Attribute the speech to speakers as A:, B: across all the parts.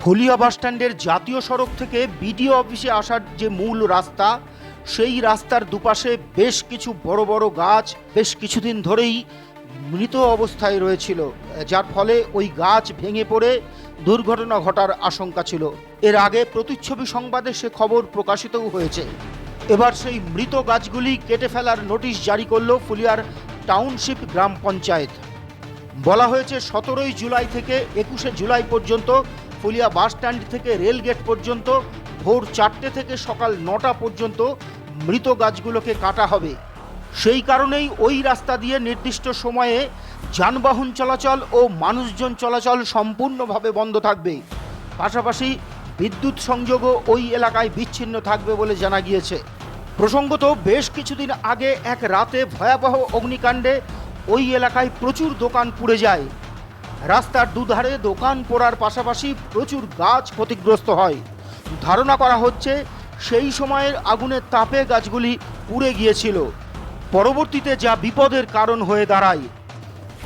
A: ফুলিয়া বাসস্ট্যান্ডের জাতীয় সড়ক থেকে বিডিও অফিসে আসার যে মূল রাস্তা, সেই রাস্তার দুপাশে বেশ কিছু বড় বড় গাছ বেশ কিছুদিন ধরেই মৃত অবস্থায় রয়েছিল, যার ফলে ওই গাছ ভেঙে পড়ে দুর্ঘটনা ঘটার আশঙ্কা ছিল। এর আগে প্রতিচ্ছবি সংবাদে সে খবর প্রকাশিতও হয়েছে। এবার সেই মৃত গাছগুলি কেটে ফেলার নোটিশ জারি করল ফুলিয়ার টাউনশিপ গ্রাম পঞ্চায়েত। বলা হয়েছে, সতেরোই জুলাই থেকে একুশে জুলাই পর্যন্ত ফুলিয়া বাসস্ট্যান্ড থেকে রেল গেট পর্যন্ত ভোর চারটে থেকে সকাল নটা পর্যন্ত মৃত গাছগুলোকে কাটা হবে। সেই কারণেই ওই রাস্তা দিয়ে নির্দিষ্ট সময়ে যানবাহন চলাচল ও মানুষজন চলাচল সম্পূর্ণভাবে বন্ধ থাকবে। পাশাপাশি বিদ্যুৎ সংযোগও ওই এলাকায় বিচ্ছিন্ন থাকবে বলে জানা গিয়েছে। প্রসঙ্গত বেশ কিছুদিন আগে এক রাতে ভয়াবহ অগ্নিকাণ্ডে ওই এলাকায় প্রচুর দোকান পুড়ে যায়। রাস্তার দুধারে দোকান পোড়ার পাশাপাশি প্রচুর গাছ ক্ষতিগ্রস্ত হয়। ধারণা করা হচ্ছে সেই সময়ের আগুনের তাপে গাছগুলি পুড়ে গিয়েছিল। পরবর্তীতে যা বিপদের কারণ হয়ে দাঁড়ায়।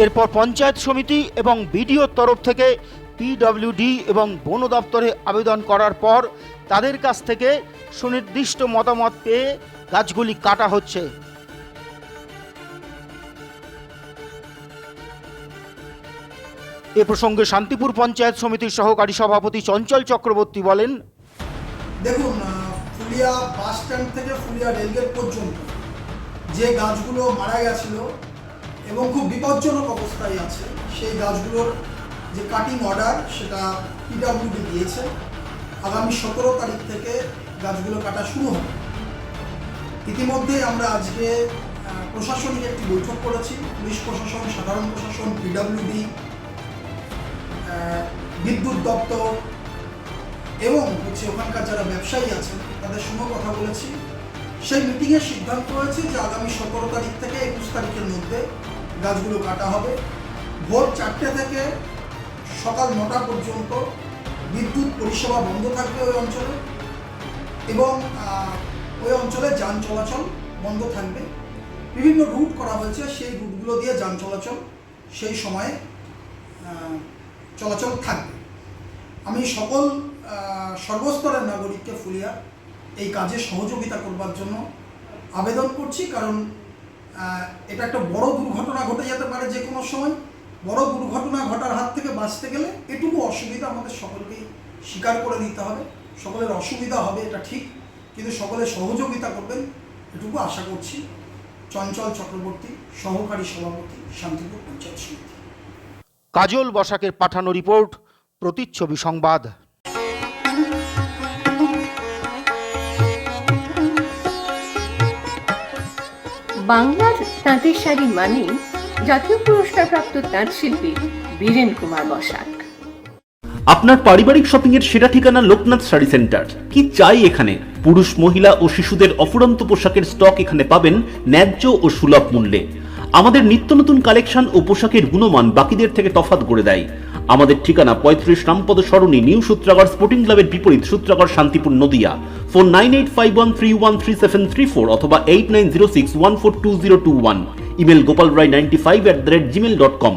A: এরপর পঞ্চায়েত সমিতি এবং বিডিওর তরফ থেকে পিডব্লিউডি এবং বন দপ্তরে আবেদন করার পর তাদের কাছ থেকে সুনির্দিষ্ট মতামত পেয়ে গাছগুলি কাটা হচ্ছে। এ প্রসঙ্গে শান্তিপুর পঞ্চায়েত সমিতির সহকারী সভাপতি চঞ্চল চক্রবর্তী বলেন,
B: দেখুন ফুলিয়া বাস স্ট্যান্ড থেকে ফুলিয়া রেলগেট পর্যন্ত যে গাছগুলো মারা গেছিল এবং খুব বিপজ্জনক অবস্থায় আছে, সেই গাছগুলোর যে কাটিং অর্ডার সেটা পিডাব্লিউডি দিয়েছে। আগামী সতেরো তারিখ থেকে গাছগুলো কাটা শুরু হবে। ইতিমধ্যে আমরা আজকে প্রশাসনিক একটি বৈঠক করেছি। পুলিশ প্রশাসন, সাধারণ প্রশাসন পিডাব্লিউডি বিদ্যুৎ দপ্তর এবং হচ্ছে ওখানকার যারা ব্যবসায়ী আছেন, তাদের সঙ্গে কথা বলেছি। সেই মিটিংয়ের সিদ্ধান্ত হয়েছে যে আগামী সতেরো তারিখ থেকে একুশ তারিখের মধ্যে গাছগুলো কাটা হবে। ভোর চারটে থেকে সকাল নটা পর্যন্ত বিদ্যুৎ পরিষেবা বন্ধ থাকবে ওই অঞ্চলে এবং ওই অঞ্চলে যান চলাচল বন্ধ থাকবে। বিভিন্ন রুট করা হয়েছে, সেই রুটগুলো দিয়ে যান চলাচল সেই সময়ে চলাচল থাকবে। আমি সকল সর্বস্তরের নাগরিককে ফুলিয়া এই কাজে সহযোগিতা করবার জন্য আবেদন করছি, কারণ এটা একটা বড় দুর্ঘটনা ঘটে যেতে পারে যে কোনো সময়। বড় দুর্ঘটনা ঘটার হাত থেকে বাঁচতে গেলে এটুকু অসুবিধা আমাদের সকলকেই স্বীকার করে নিতে হবে। সকলের অসুবিধা হবে, এটা ঠিক, কিন্তু সকলে সহযোগিতা করবেন এটুকু আশা করছি। চঞ্চল চক্রবর্তী, সহকারী সভাপতি, শান্তিপুর পঞ্চায়েত সমিতি।
A: কাজল বসাকের পাঠানো রিপোর্ট, প্রতিচ্ছবি সংবাদ।
C: বাংলার তাঁতের শাড়ি মানে জাতীয় পুরস্কারপ্রাপ্ত তাঁত শিল্পী বীরেন কুমার বসাক।
D: আপনার পারিবারিক শপিং এর সেরা ঠিকানা লোকনাথ শাড়ি সেন্টার। কি চাই এখানে? পুরুষ, মহিলা ও শিশুদের অফুরন্ত পোশাকের স্টক এখানে পাবেন ন্যায্য ও সুলভ মূল্যে। আমাদের নিত্য নতুন কালেকশন ও পোশাকের গুণমান বাকিদের থেকে তফাৎ করে দেয়। আমাদের ঠিকানা পঁয়ত্রিশ রামপদ সরণি, নিউ সূত্রাগর স্পোর্টিং ক্লাবের বিপরীত Sutragarh Shantipur Nadia. Phone nine eight five one three one three seven three four অথবা eight nine zero six one four two zero two one. Email Gopal Roy ninety five at the rate Gmail dot com.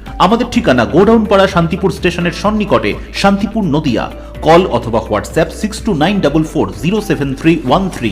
D: আমাদের ঠিকানা godown পাড়া শান্তিপুর স্টেশনের সন্নিকটে Shantipur Nadia. Call অথবা WhatsApp six two nine double four zero seven three one three